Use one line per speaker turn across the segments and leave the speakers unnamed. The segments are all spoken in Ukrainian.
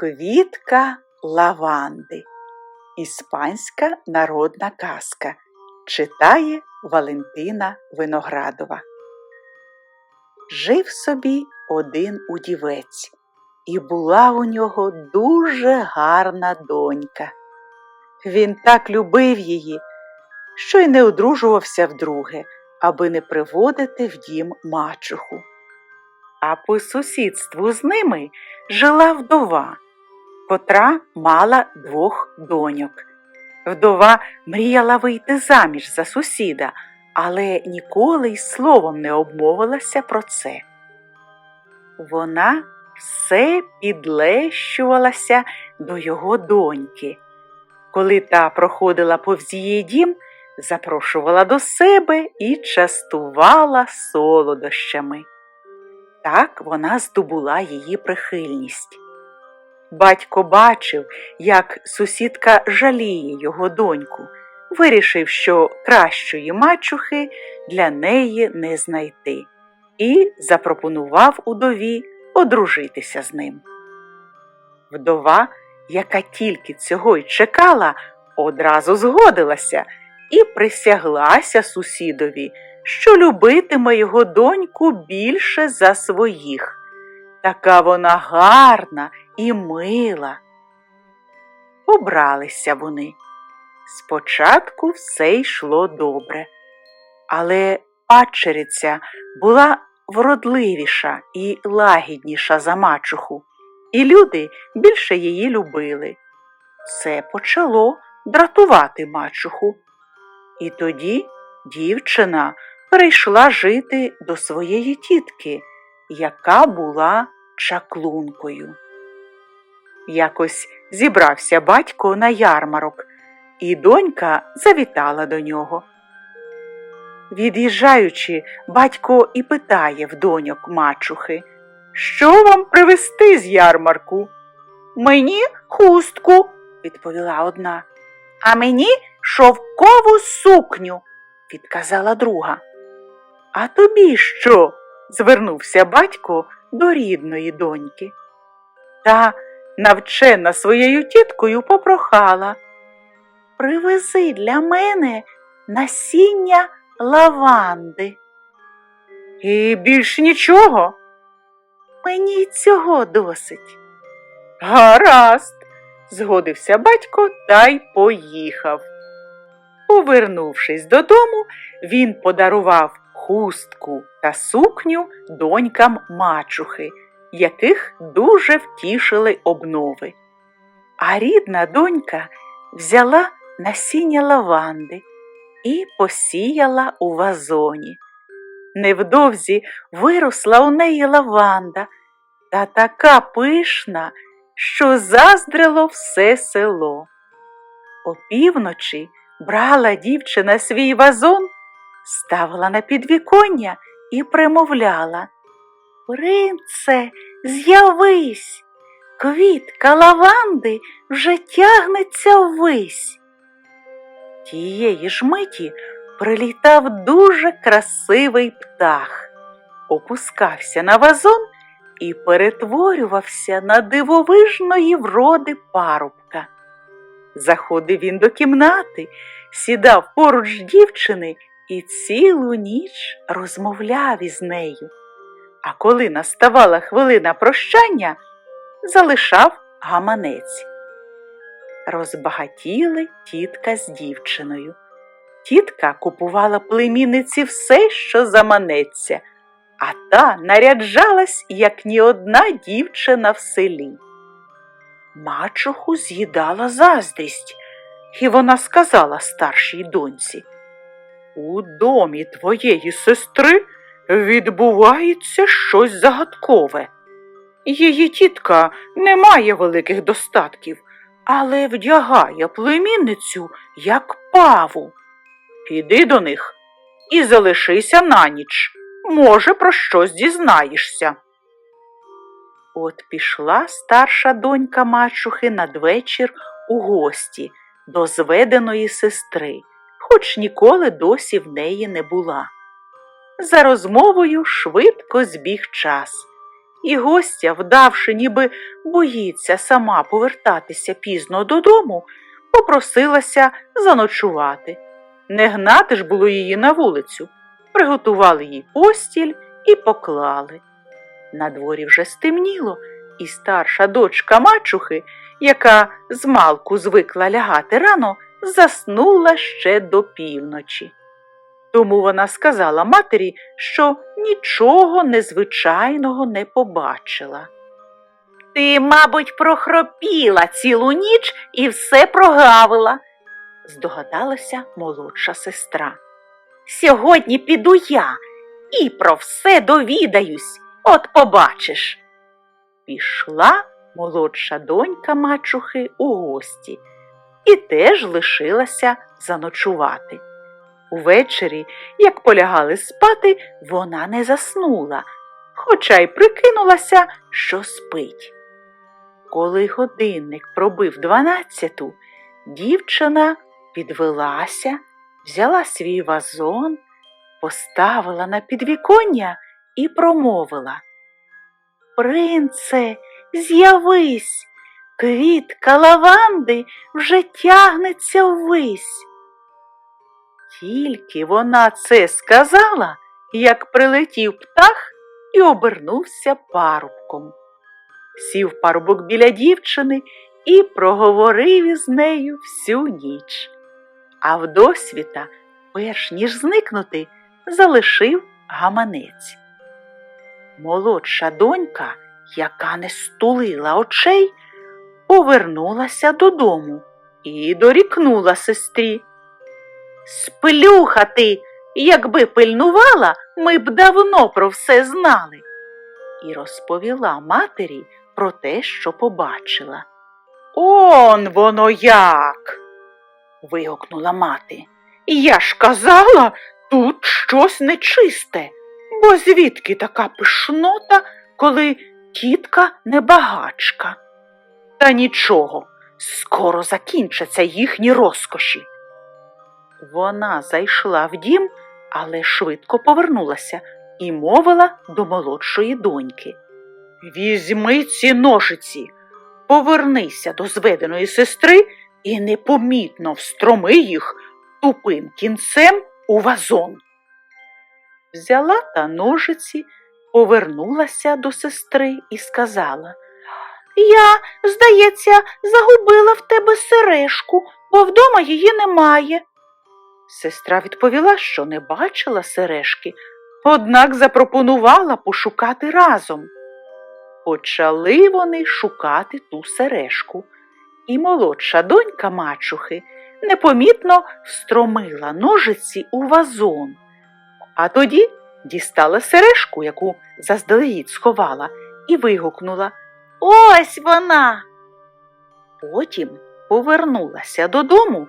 Квітка лаванди. Іспанська народна казка. Читає Валентина Виноградова. Жив собі один удівець, і була у нього дуже гарна донька. Він так любив її, що й не одружувався вдруге, аби не приводити в дім мачуху. А по сусідству з ними жила вдова, котра мала двох доньок. Вдова мріяла вийти заміж за сусіда, але ніколи й словом не обмовилася про це. Вона все підлещувалася до його доньки. Коли та проходила повз її дім, запрошувала до себе і частувала солодощами. Так вона здобула її прихильність. Батько бачив, як сусідка жаліє його доньку, вирішив, що кращої мачухи для неї не знайти, і запропонував удові одружитися з ним. Вдова, яка тільки цього й чекала, одразу згодилася і присяглася сусідові, що любитиме його доньку більше за своїх. Така вона гарна і мила. Побралися вони. Спочатку все йшло добре, але падчериця була вродливіша і лагідніша за мачуху, і люди більше її любили. Це почало дратувати мачуху. І тоді дівчина перейшла жити до своєї тітки, яка була чаклункою. Якось зібрався батько на ярмарок, і донька завітала до нього. Від'їжджаючи, батько і питає в доньок мачухи, що вам привезти з ярмарку? Мені хустку, відповіла одна. А мені шовкову сукню, відказала друга. А тобі що? звернувся батько до рідної доньки. Та, навчена своєю тіткою, попрохала Привези для мене насіння лаванди. І більш нічого. Мені й цього досить. Гаразд, згодився батько та й поїхав. Повернувшись додому, він подарував хустку та сукню донькам мачухи, яких дуже втішили обнови. А рідна донька взяла насіння лаванди і посіяла у вазоні. Невдовзі виросла у неї лаванда та така пишна, що заздрило все село. Опівночі брала дівчина свій вазон, ставила на підвіконня і примовляла Принце, з'явись, квітка лаванди вже тягнеться ввись. Тієї ж миті прилітав дуже красивий птах, опускався на вазон і перетворювався на дивовижної вроди парубка. Заходив він до кімнати, сідав поруч дівчини і цілу ніч розмовляв із нею. А коли наставала хвилина прощання, залишав гаманець. Розбагатіли тітка з дівчиною. Тітка купувала племінниці все, що заманеться, а та наряджалась, як ні одна дівчина в селі. Мачуху з'їдала заздрість, і вона сказала старшій доньці У домі твоєї сестри відбувається щось загадкове. Її тітка не має великих достатків, але вдягає племінницю, як паву. Іди до них і залишися на ніч. Може, про щось дізнаєшся. От пішла старша донька мачухи надвечір у гості до зведеної сестри, хоч ніколи досі в неї не була. За розмовою швидко збіг час, і гостя, вдавши, ніби боїться сама повертатися пізно додому, попросилася заночувати. Не гнати ж було її на вулицю, приготували їй постіль і поклали. На дворі вже стемніло, і старша дочка мачухи, яка з малку звикла лягати рано, заснула ще до півночі. Тому вона сказала матері, що нічого незвичайного не побачила. Ти, мабуть, прохропіла цілу ніч і все прогавила, здогадалася молодша сестра. Сьогодні піду я і про все довідаюсь, от побачиш. Пішла молодша донька мачухи у гості і теж лишилася заночувати. Увечері, як полягали спати, вона не заснула, хоча й прикинулася, що спить. Коли годинник пробив дванадцяту, дівчина підвелася, взяла свій вазон, поставила на підвіконня і промовила Принце, з'явись, квітка лаванди вже тягнеться ввись. Тільки вона це сказала, як прилетів птах і обернувся парубком. Сів парубок біля дівчини і проговорив із нею всю ніч. А вдосвіта, перш ніж зникнути, залишив гаманець. Молодша донька, яка не стулила очей, повернулася додому і дорікнула сестрі. Сплюха ти, якби пильнувала, ми б давно про все знали. І розповіла матері про те, що побачила. Он воно як. вигукнула мати. Я ж казала, тут щось нечисте, бо звідки така пишнота, коли тітка небагачка? Та нічого, скоро закінчаться їхні розкоші. Вона зайшла в дім, але швидко повернулася і мовила до молодшої доньки. Візьми ці ножиці, повернися до зведеної сестри і непомітно встроми їх тупим кінцем у вазон. Взяла та ножиці, повернулася до сестри і сказала Я, здається, загубила в тебе сережку, бо вдома її немає. Сестра відповіла, що не бачила сережки, однак запропонувала пошукати разом. Почали вони шукати ту сережку, і молодша донька мачухи непомітно встромила ножиці у вазон, а тоді дістала сережку, яку заздалегідь сховала, і вигукнула Ось вона. Потім повернулася додому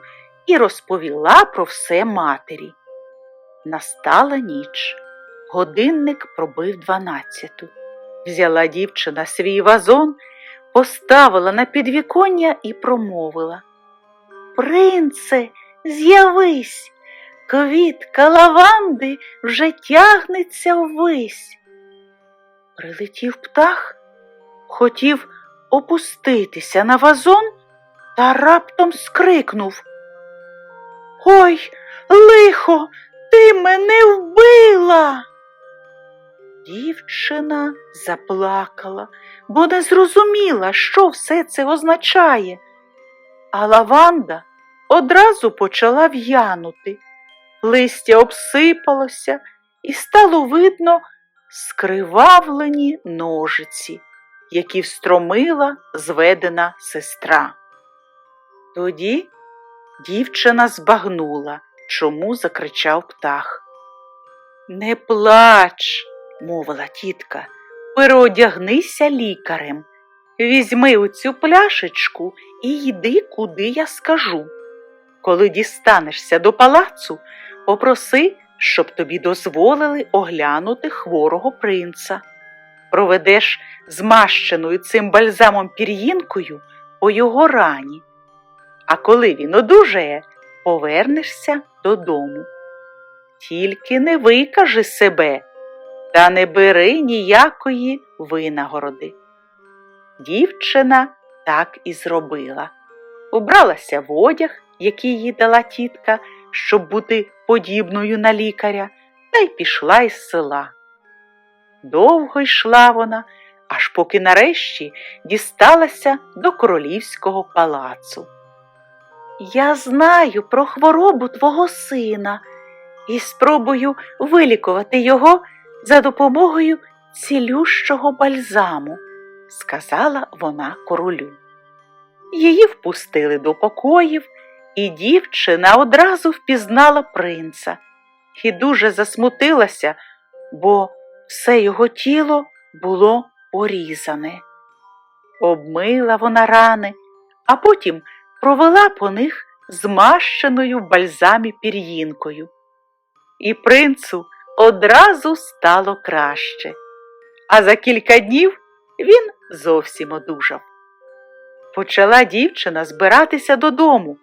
і розповіла про все матері. Настала ніч. Годинник пробив дванадцяту. Взяла дівчина свій вазон, поставила на підвіконня і промовила Принце, з'явись, квітка лаванди вже тягнеться ввись. Прилетів птах, хотів опуститися на вазон та раптом скрикнув Ой, лихо, ти мене вбила. Дівчина заплакала, бо не зрозуміла, що все це означає. А лаванда одразу почала в'янути. Листя обсипалося і стало видно скривавлені ножиці, які встромила зведена сестра. Тоді дівчина збагнула, чому закричав птах. Не плач, мовила тітка, переодягнися лікарем. Візьми оцю пляшечку і йди, куди я скажу. Коли дістанешся до палацу, попроси, щоб тобі дозволили оглянути хворого принца. Проведеш змащеною цим бальзамом пір'їнкою по його рані. А коли він одужає, повернешся додому. Тільки не викажи себе та не бери ніякої винагороди. Дівчина так і зробила. Убралася в одяг, який їй дала тітка, щоб бути подібною на лікаря, та й пішла із села. Довго йшла вона, аж поки нарешті дісталася до королівського палацу. Я знаю про хворобу твого сина і спробую вилікувати його за допомогою цілющого бальзаму, сказала вона королю. Її впустили до покоїв, і дівчина одразу впізнала принца і дуже засмутилася, бо все його тіло було порізане. Обмила вона рани, а потім провела по них змащеною в бальзамі пір'їнкою. І принцу одразу стало краще, а за кілька днів він зовсім одужав. Почала дівчина збиратися додому,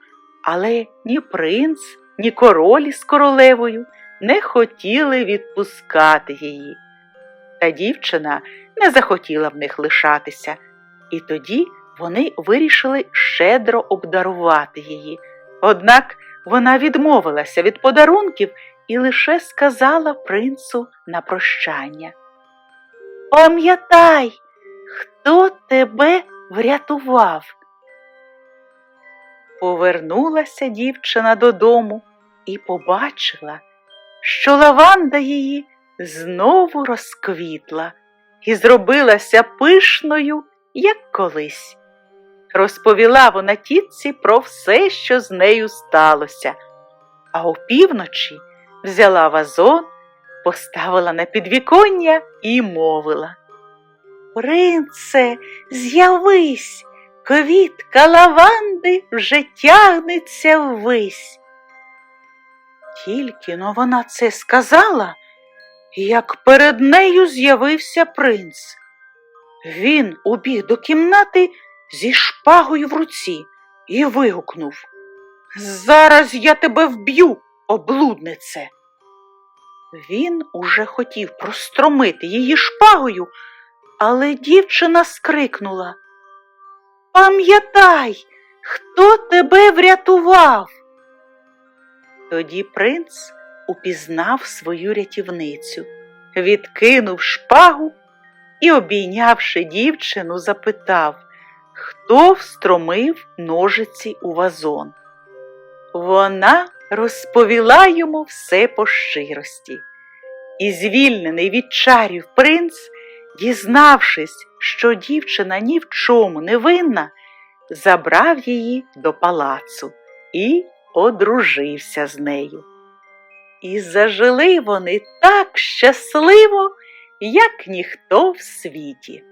але ні принц, ні королі з королевою не хотіли відпускати її. Та дівчина не захотіла в них лишатися, і тоді вони вирішили щедро обдарувати її. Однак вона відмовилася від подарунків і лише сказала принцу на прощання. Пам'ятай, хто тебе врятував. Повернулася дівчина додому і побачила, що лаванда її знову розквітла і зробилася пишною, як колись. Розповіла вона тітці про все, що з нею сталося, а опівночі взяла вазон, поставила на підвіконня і мовила. Принце, з'явись, квітка лаванди вже тягнеться ввись. Тільки но вона це сказала, як перед нею з'явився принц. Він убіг до кімнати зі шпагою в руці і вигукнув Зараз я тебе вб'ю, облуднице. Він уже хотів простромити її шпагою, але дівчина скрикнула Пам'ятай, хто тебе врятував. Тоді принц упізнав свою рятівницю, відкинув шпагу і, обійнявши дівчину, запитав, хто встромив ножиці у вазон. Вона розповіла йому все по щирості, і звільнений від чарів принц, дізнавшись, що дівчина ні в чому не винна, забрав її до палацу і одружився з нею. І зажили вони так щасливо, як ніхто в світі.